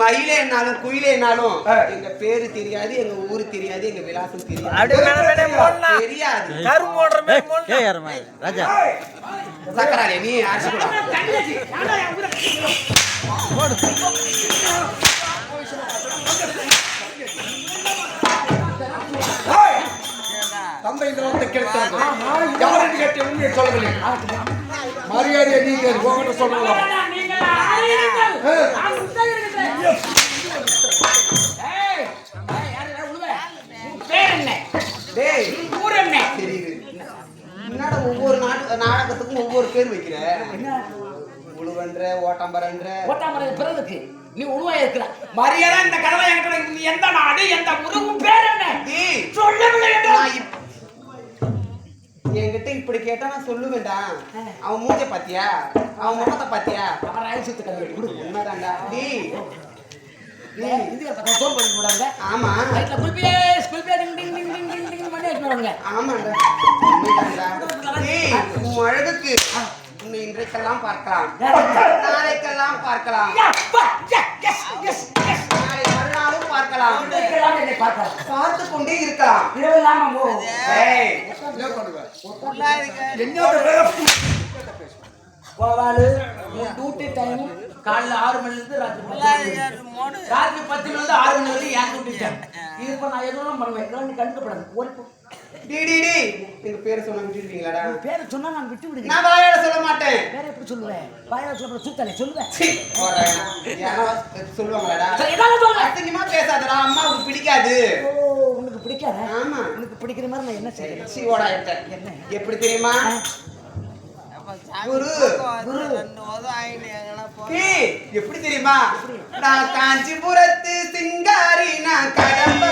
மயிலேனாலும் குயிலேனாலும். எங்க பேரு தெரியாது எங்க ஊரு தெரியாது எங்க விலாசம் தெரியாது. தெரியாது. ராஜா. சக்கராலே நீ தந்தை இந்த வார்த்தை கேட்டாங்க யார் என்று கேட்ட உண்மையை சொல்லவில்லை. மரியாதையை நீங்க உங்ககிட்ட சொல்லலாம். நாட்டு நாடகத்துக்கும் ஒவ்வொரு பேர் வைக்கிற உழுவன்ற ஓட்டம்பரன்ற. ஓட்டாமரை பிறகுக்கு நீ உருவாய் இருக்கிற. மரியாதை இந்த கதவை என்கிட்ட நீ எந்த நாடு எந்த உருவும் பேர் என்ன? சொல்லவில்லை என்கிட்ட. இப்படி கேட்டா நான் சொல்லுவேன்டா. அவன் மூஞ்ச பாத்தியா? அவன் முகத்தை பாத்தியா? அவர் ஆயுசத்து கல்வி கொடு உண்மைதான்டா. டேய் ஆமா. இருக்கிறவங்க ஆமாண்டா அழகுக்கு உன்னை இன்றைக்கெல்லாம் பார்க்கலாம். நாளைக்கெல்லாம் பார்க்கலாம். பார்க்கலாம். பார்த்து கொண்டே இருக்கலாம். இரவெல்லாம் போவாலு டைம் காலைல ஆறு மணிலேருந்து ராத்திரி ராத்திரி பத்து மணிலேருந்து ஆறு மணி வரைக்கும் ஏன் டியூட்டி டைம் நான் எதுவும் பண்ணுவேன். கண்டுபடாது ஒரு டி டி டி எங்க பேரை சொன்ன விட்டுருவீங்களாடா பேரை சொன்னா நான் விட்டு விடுங்க நான் வாயால சொல்ல மாட்டேன். பேரை எப்படி சொல்லுவேன் வாயால சொல்ல சூத்தலை சொல்லுவேன் சொல்லுவாங்களாடா? எதாவது சொல்லு. அசிங்கமா பேசாதடா. அம்மாவுக்கு பிடிக்காது. ஓ உனக்கு பிடிக்காத? ஆமா. உனக்கு பிடிக்கிற மாதிரி நான் என்ன செய்யறேன் சி ஓடா என்ன? எப்படி தெரியுமா? குரு. எப்படி தெரியுமா? நான் காஞ்சிபுரத்து சிங்காரி நான் கடம்ப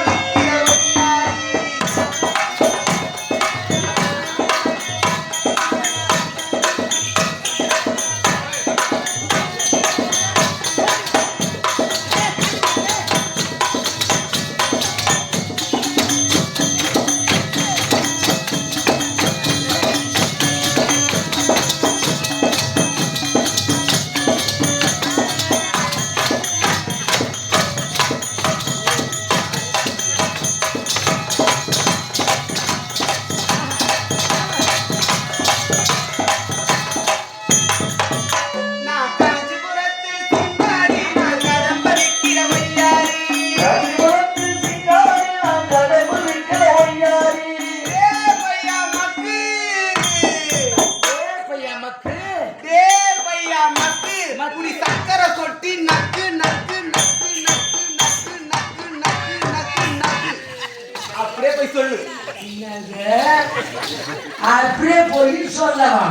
மக்கு புடி சக்கரை கொட்டி நக்கு நக்கு நக்கு நக்கு நக்கு நக்கு நக்கு நக்கு நக்கு. அப்படியே போய் சொல்லு? அப்படியே போய் சொல்லவா?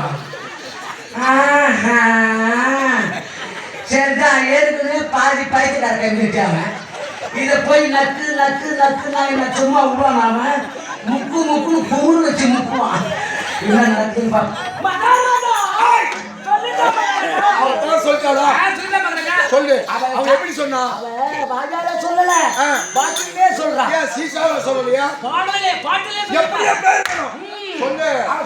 ஆஹா. சரிதான் ஏற்கனவே பாதி பைத்தியக்கார கைவிட்டாங்க இதை போய் நக்கு நக்கு நக்கு நான் சும்மா விடுவான் நாம முக்கு முக்கு குமுறு வச்சு முக்குவான். என்ன நடக்குதுன்னு சொன்னா? சொல்லல. பாட்டிலே சொல்லலையா? சொல்லு. அவ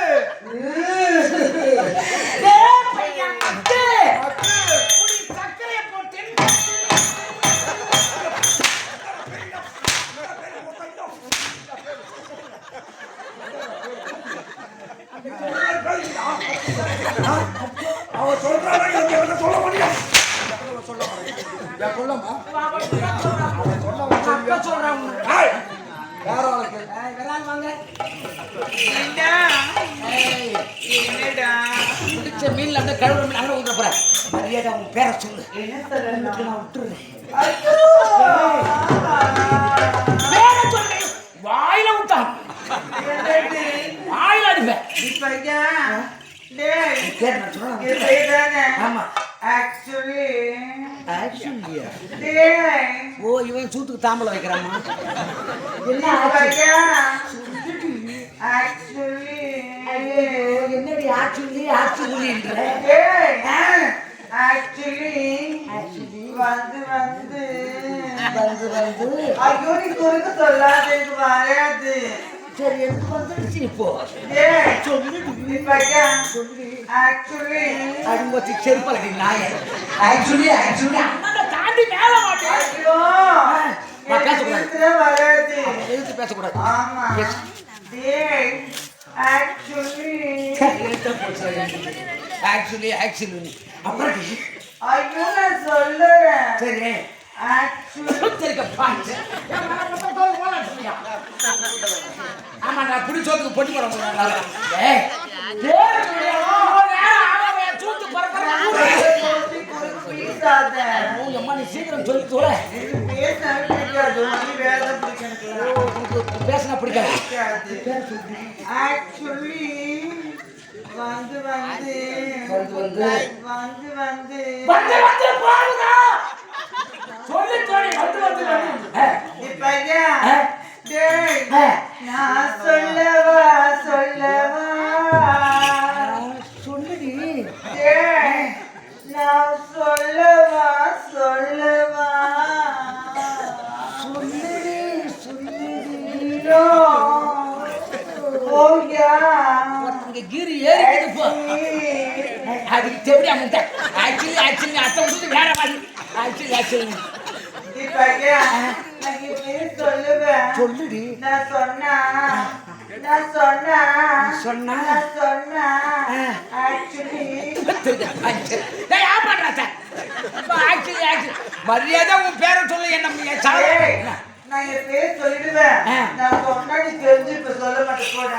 え。ー சரி மீன்ல அப்படியே கழுவுற மீன் அங்கே ஊற்ற போறேன். மரியாதை உன் பேரை சொல்லு. நான் விட்டுருவேன் பேரை சொல்றேன். வாயில விட்டான் வாயில அடிப்பேன் ஆமா. ஆக்சுவலி ஓ இவன் சூத்துக்கு தாம்பளை வைக்கிறாமா என்ன என்னடி ஆக்சுவலி டேய், actually, வந்து வந்து. வந்து வந்து. ஐயோ நீ குறுக்க சொல்லாத எனக்கு வராது சரி எனக்கு இப்போ? சொல்லு? சொல்லு. செருப்பலடி நாய. ஆக்சுவலி ஆக்சுவலி அண்ணனை தாண்டி மேல மாட்டேன். ஐயோ. நான் எனக்கு பேசக்கூடாது. ஆமா. ஆக்சுவலி ஆக்சுவலி அப்புறம் ஐயோ நான் சொல்லுறேன். சரி. ஆமா நான் புடி சோத்துக்கு பொட்டி போட முடியாது ஏய் பேர் சொல்லியா? நேரம் ஆகாம என் சூத்து பரப்பர பேசாத. அம்மா நீ சீக்கிரம் சொல்லி தோல பேச பிடிக்காது. பேசினா பிடிக்காது ஆக்சுவலி வந்து வந்து. வந்து வந்து. வந்து வந்து. சொல்லுடி. நான் சொன்னா? நான் சொன்னா சொன்னா? சொன்னா ஆக்சுவலி டேய் ஆமாடா சார். ஆக்சுவலி ஆக்சுவலி மரியாதை உன் பேரை சொல்லு என்ன என் சாவு நான் என் பேர் சொல்லிடுவேன். நான் சொன்னா நீ தெரிஞ்சு இப்ப சொல்ல மாட்டேன். போட.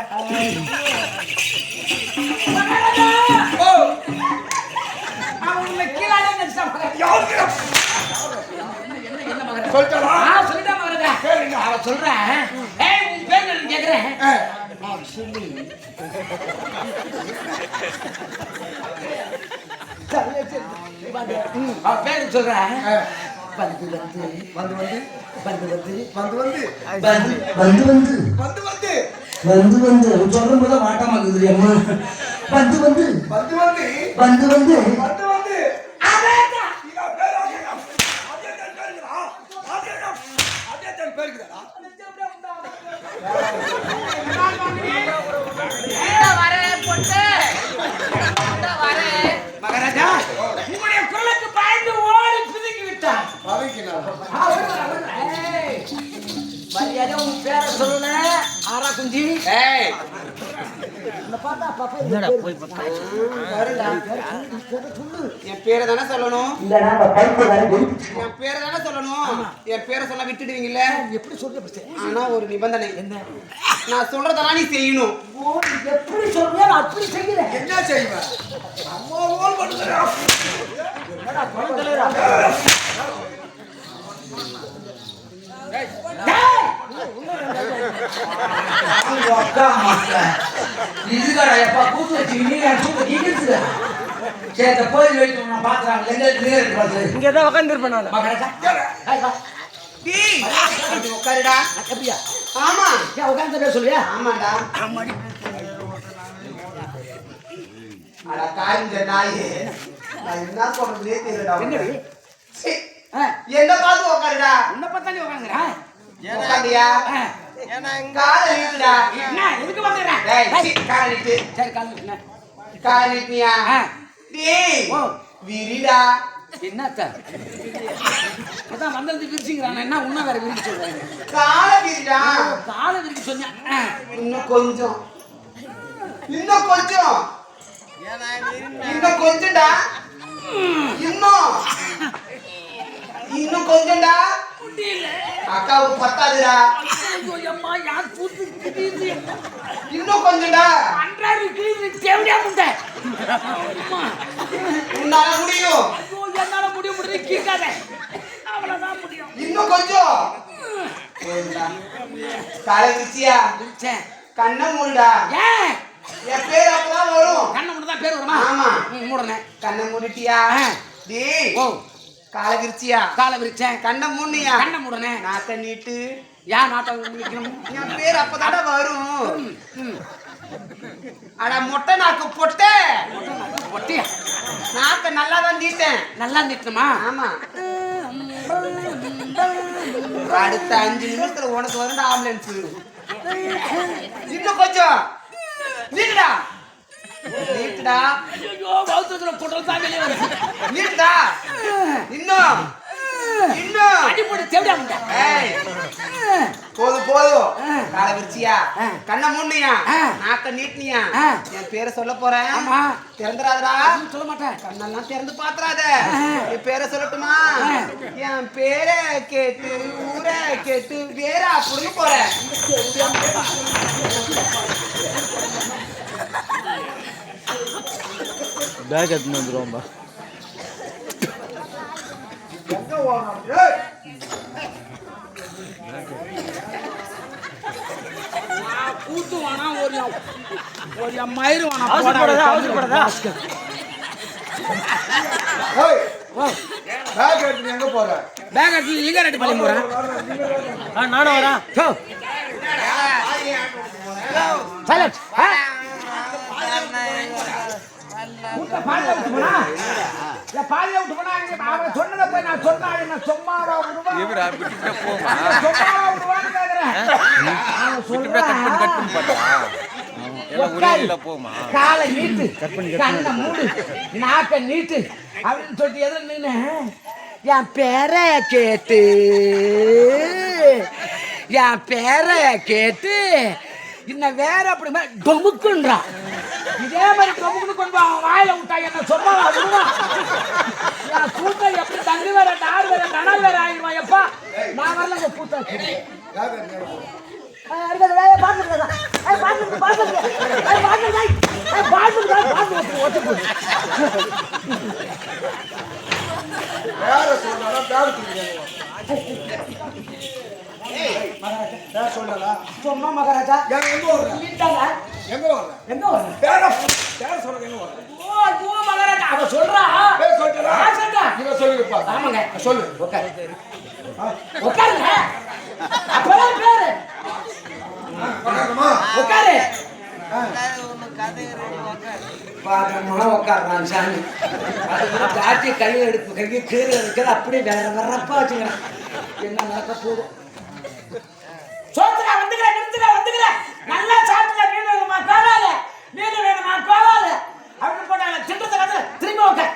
உன்னை கீழாலே நினைச்சா மகன் என்ன என்ன மகன் சொல்லிட்டாளா? ஆ சொல்லிட்டா மகன் அவ சொல்றேன் ஏய் உன் பேர் என்ன கேக்குறேன் ஆ. ஆக்சுவலி அவ பேர் சொல்றேன் ஆ. வந்து வந்து வந்து வந்து வந்து வந்து வந்து வந்து வந்து வந்து வந்து வந்து வந்து வந்து வந்து சொல்லும் போது மாட்டமாக்குது அம்மா வந்து வந்து வந்து வந்து வந்து வந்து வந்து இருக்குதா மகாராஜா உங்களுடைய மரியாதை உங்க பேரை சொல்லுங்க ஆரா குஞ்சி ஏய் என் பேரை தானே சொல்லணும்? என் பேரை தானே சொல்லணும்? என் பேரை சொன்னா விட்டுடுவீங்கல்ல? எப்படி சொல்ற ஆனா ஒரு நிபந்தனை. என்ன? நான் சொல்றதெல்லாம் நீ செய்யணும். எப்படி சொல்றியோ நான் அப்படி செய்கிறேன். என்ன செய்வேன்? அம்மா போல் பண்ணுறா என்னடா குழந்தையா இதுக்கடையப்பா கூட்டு வச்சு நீங்க கூட்டு கீழ்த்துக்கா சேத்த கோயில் வைத்து நான். பாக்குறாங்க எங்க இருக்கு பாத்து இங்க தான் உட்கார்ந்திருப்பேன் நான் உட்காருடா எப்படியா ஆமா. ஏன் உட்கார்ந்து பேச சொல்லியா ஆமாடா. ஆமாடி அட காரிஞ்ச நாயே. நான் என்ன சொல்றதே தெரியலடா என்னடி? என்ன பார்த்து உட்காருடா என்ன பார்த்தா நீ உட்காந்துறேன் உட்காந்தியா எதுக்கு வந்துடுறேன் காலிட்டு சரி காலிட்டு காலிட்டியா டேய் விரிடா. என்னத்த? அதான் வந்தது என்ன உன்ன வேற விரிக்க சொல்றாங்க கால விரிடா. கால விரிக்க இன்னும் கொஞ்சம். இன்னும் கொஞ்சம். இன்னும் இன்னும். இன்னும் கொஞ்சம்டா. அக்காவுக்கு பத்தாதுடா. அம்மா யார் அம்மா. இன்னும் கொஞ்சம்டா. அன்றாரு கிழியுது தேவையா முண்டை உன்னால முடியும். என்னால முடிய முடியாது கேட்காத அவ்வளவுதான் முடியும். இன்னும் கொஞ்சம். விரிச்சியா சே கண்ணை மூடுடா. ஏன் என் பேர் அப்பதான் வரும். கண்ணை மட்டும் தான் பேர் வருமா? ஆமா. ம், மூடுறேன். கண்ணை மூடிட்டியா. டேய். ஓ. காலை விரிச்சியா காலை விரிச்சேன் கண்ணை மூடியா கண்ணை மூடுனேன் நாக்க நீட்டு ஏன் நாட்டம் முடிக்கணும் என் பேர் அப்பதாடா வரும். அட மொட்டை நாக்கு பொட்டை. ஒட்டியா நாக்க நல்லா தான் நீட்டேன். நல்லா நிறுத்தமா ஆமா. அடுத்த அஞ்சு நிமிஷத்துல உனக்கு வரும்டா ஆம்புலன்ஸ் இன்னும் கொஞ்சம். நீட்டுடா நீட்டுடா ஐயோ பௌத்தத்துல குடல் தான் வெளியே வருது நீட்டுடா இன்னும் இன்னும் அடிப்படை தேவையா முண்டை ஏய் போதும் போதும். காலை விரிச்சியா? கண்ணை மூடினியா. நாக்க நீட்டினியா. என் பேரை சொல்ல போறேன். ஆமா. திறந்துடாதடா. சொல்ல மாட்டேன். கண்ணெல்லாம் திறந்து பாத்துறாத. என் பேரை சொல்லட்டுமா. என் பேரை கேட்டு ஊரை கேட்டு வேற அப்படின்னு போறேன். பேக் எடுத்துன்னு வந்துருவோம்பா கூத்து வேணா ஒரு ஒரு மயிறு வேணா அவசரப்படாத, அவசரப்படாத. பேக் எடுத்து எங்க போற பேக் எடுத்து எங்க ரெடி பண்ணி போறேன் ஆ. நானும் வரேன் சைலண்ட் பாதியா விட்டு போனா? இல்ல பாதியா விட்டு போனா இங்க அவன் சொன்னதை போய் நான் சொன்னா என்ன சும்மாவா விடுவா இவரா விட்டு விட்டு போமா? சும்மாவா விடுவான்னு கேக்குறேன். அவன் விட்டு விட்டு கட் பண்ணி கட் பண்ணி சொல்றான் பார்த்தா எல்லாம் ஒரே உட்காரு. இதுல போமா? காலை நீட்டு. கண்ணை மூடு. நாக்க நீட்டு. அப்படின்னு சொல்லிட்டு எதிர நின்னு? என் பேரை கேட்டு. என் பேரை கேட்டு. இன்னும் வேற அப்படி டொமுக்குன்றான் இதே மாதிரி டொமுக்குன்னு கொண்டு அவன் வாயில விட்டா என்ன சொன்னா கூட்டம் எப்படி தங்கு வேற நார் வேற நனல் வேற ஆயிடுவான். எப்பா நான் தூக்கிடுங்க பேக் சொல்லலா சொன்னா மகாராஜா. எங்க வீட்டாங்க எங்க வர்ற எங்க வர பேர பேர சொல்றது எங்க வர்ற ஓ ஐயோ மகாராஜா அவ சொல்றா? பேர் சொல்லிட்டா? நான் சொல்றேன். இவ சொல்லிருப்பா ஆமாங்க. சொல்லு. உட்காரு உட்காருங்க அப்பதான் பேரு. உட்காரணுமா உட்காரு அப்படியே வேற வரப்பா வச்சுக்கிறேன். என்ன நடக்க போதும் சோத்துக்கா வந்துக்கிறேன் நிறுத்துக்கா வந்துக்கிறேன். நல்லா சாப்பிட்டுக்க மீன் வேணுமா? கோவால மீன் வேணுமா? கோவால அப்படின்னு போட்டாங்க. திட்டத்தை வந்து திரும்பி உட்கார்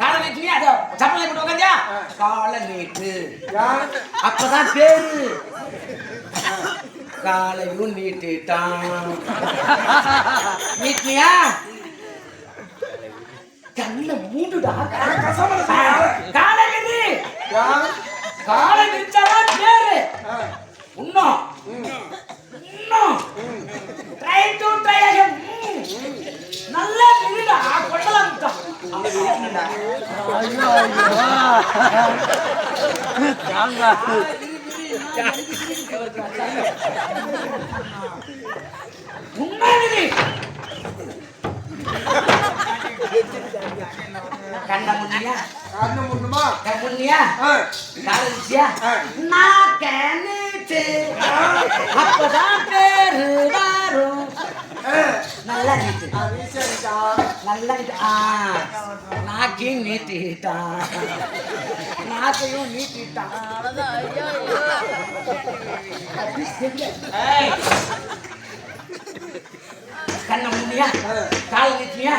காலை நீட்டு அதோ சப்பலை போட்டு உட்காந்தியா காலை நீட்டு. அப்பதான் பேரு. காலையும் நீட்டிட்டான். நீட்டியா கண்ண மூடுடா. காலை காலை நிறுத்தாதான் பேரு. உண்ணும். இன்னும் ட்ரை டு ட்ரை நல்லா கொட்டலாம் உண்மை கண்ண முன்னியா கண்ணு முன்னுமா கண்ண முன்னியா ஆ. நான் கேனுச்சு அப்பதான் பேரு வரும். நல்லா நாக்கையும் நீட்டிட்டான் நாக்கையும் நீட்டிட்டான் ஏய். கண்ணை முன்னியா காலை நீட்டியா?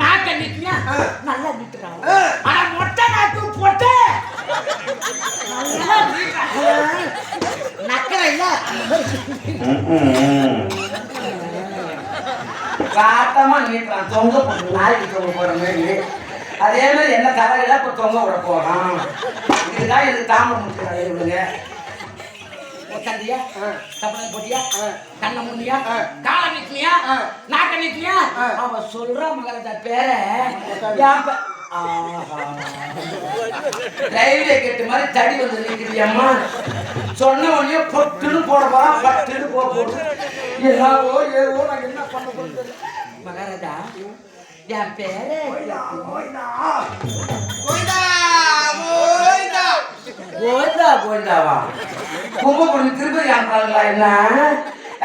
நாக்க நீட்டியா? நல்லா நீட்டுறான் ஆனா மொட்டை நாக்கு பொட்டை. நல்லா நக்கற இல்ல? காட்டமா நீட்டுறான். தொங்க போட்டு நாளைக்கு தொங்க போற மாதிரி. அதே மாதிரி என்ன தலையில இப்ப தொங்க விட போறான். இதுதான் எனக்கு தாமரை முடிச்சு இவளுங்க உட்காந்தியா தப்பனை போட்டியா? கண்ணை முன்னியா காலை நிக்கலையா நாக்க நிக்கலையா அவ சொல்ற மகள பேர. ரயில்வே கேட்டு மாதிரி தடி வந்து நிற்கிறியம்மா சொன்ன உடனே பொட்டுன்னு போட போறான் பட்டுன்னு போக போகுது என்னவோ ஏவோ நான் என்ன பண்ண போறது மகாராஜா என் பேரே கோயிந்தா கோவிந்தா கோவிந்தாவா கும்பகோணம் திருப்பதி அனுப்புறாங்களா என்ன?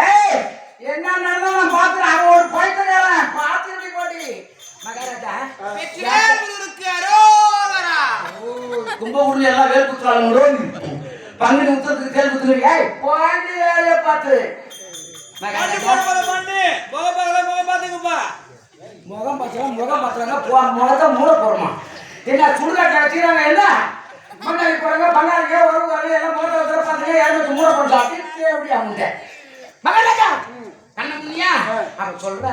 ஏய் என்ன நடந்தாலும் நான் பார்த்துறேன் அவன் ஒரு பைத்தன் பார்த்துட்டு போட்டி? மகாராஜா வெற்றிவேல் முருகனுக்கு அரோகரா கும்பகோணம் எல்லாம் வேல் குத்துறாங்களோ பங்குனி உத்தரத்துக்கு கேள் குத்துறீங்க ஏய் பாண்டி வேலையை பார்த்து. முகம் பார்த்துறாங்க முகம் பார்த்துறாங்க போ முகத்தை மூட போறோமா என்ன சுடுகாட்டு என்ன? மண்ணாடி போறாங்க பங்காளிங்க உறவுக்காரங்க எல்லாம் முகத்தை வச்சு பார்த்தீங்க யாரும் மூட போடுறா அப்படி எப்படி அவங்க மகாராஜா கண்ண முன்னியா? அவன் சொல்ற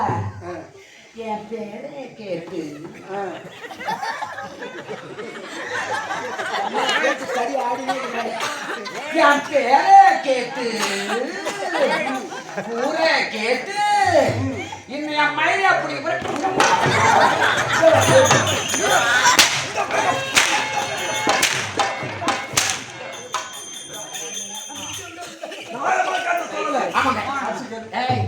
என் பேரே கேட்டு. சரி ஆடினே என் பேரே கேட்டு. ஊரே கேட்டு. இன்னும் என் மழையை அப்படி Mexican. Hey,